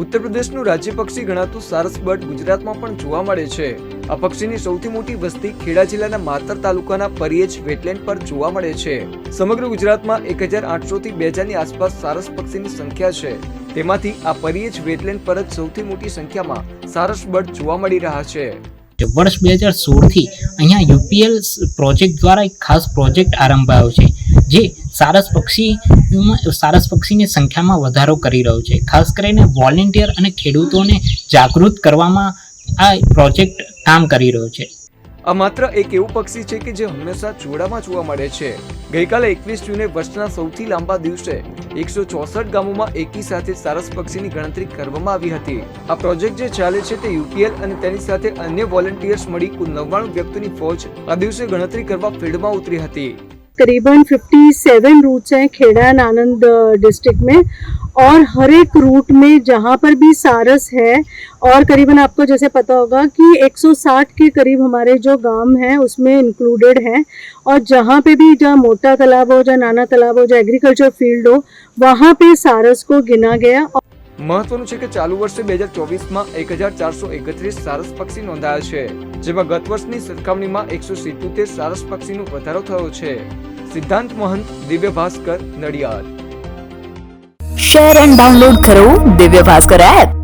ઉત્તર પ્રદેશનું રાજ્ય પક્ષી ગણાતું સારસ બર્ડ ગુજરાતમાં પણ જોવા મળે છે. આ પક્ષીની સૌથી મોટી વસ્તી ખેડા જિલ્લાના માતર તાલુકાના પરિયેજ વેટલેન્ડ પર જોવા મળે છે. સમગ્ર ગુજરાતમાં એક હજાર આઠસો થી બે હજારની આસપાસ સારસ પક્ષીની સંખ્યા છે. તેમાંથી આ પરિયેજ વેટલેન્ડ પર જ સૌથી મોટી સંખ્યામાં સારસ બર્ડ જોવા મળી રહ્યા છે. વર્ષ બે હજાર સોળથી અહીંયા યુપીએલ પ્રોજેક્ટ દ્વારા એક ખાસ પ્રોજેક્ટ આરંભાયો છે, જે સારસ પક્ષી સારસ પક્ષીની સંખ્યામાં વધારો કરી રહ્યો છે. ખાસ કરીને વોલેન્ટિયર અને ખેડૂતોને જાગૃત કરવામાં આ પ્રોજેક્ટ કામ કરી રહ્યો છે. આ માત્ર એક એવું પક્ષી છે કે જે હંમેશા જોડામાં જોવા મળે છે. ગઈકાલે એકવીસ જૂને વર્ષના સૌથી લાંબા દિવસે એકસો ચોસઠ ગામોમાં એકી સાથે સારસ પક્ષીની ગણતરી કરવામાં આવી હતી. આ પ્રોજેક્ટ જે ચાલે છે તે યુપીએલ અને તેની સાથે અન્ય વોલેન્ટિયર્સ મળી કુલ નવ્વાણું વ્યક્તિની ફોજ આ દિવસે ગણતરી કરવા ફિલ્ડમાં ઉતરી હતી. करीबन 57 रूट्स हैं खेड़ा एंड आनंद डिस्ट्रिक्ट में और हर एक रूट में जहाँ पर भी सारस है और करीबन आपको जैसे पता होगा कि 160 के करीब हमारे जो गांव हैं उसमें इंक्लूडेड हैं और जहाँ पे भी जहाँ मोटा तालाब हो जहाँ नाना तालाब हो जहाँ एग्रीकल्चर फील्ड हो वहाँ पे सारस को गिना गया મહત્વનું છે કે ચાલુ વર્ષે બે હજાર ચોવીસમાં એક હજાર ચારસો એકત્રીસ સારસ પક્ષી નોંધાયા છે જેમાં ગત વર્ષની સરખામણીમાં એકસો સિત્યોતેર સારસ પક્ષીનો વધારો થયો છે. Siddhant Mahant, Divya Bhaskar, Nadiad. Share and download કરો દિવ્ય ભાસ્કર એપ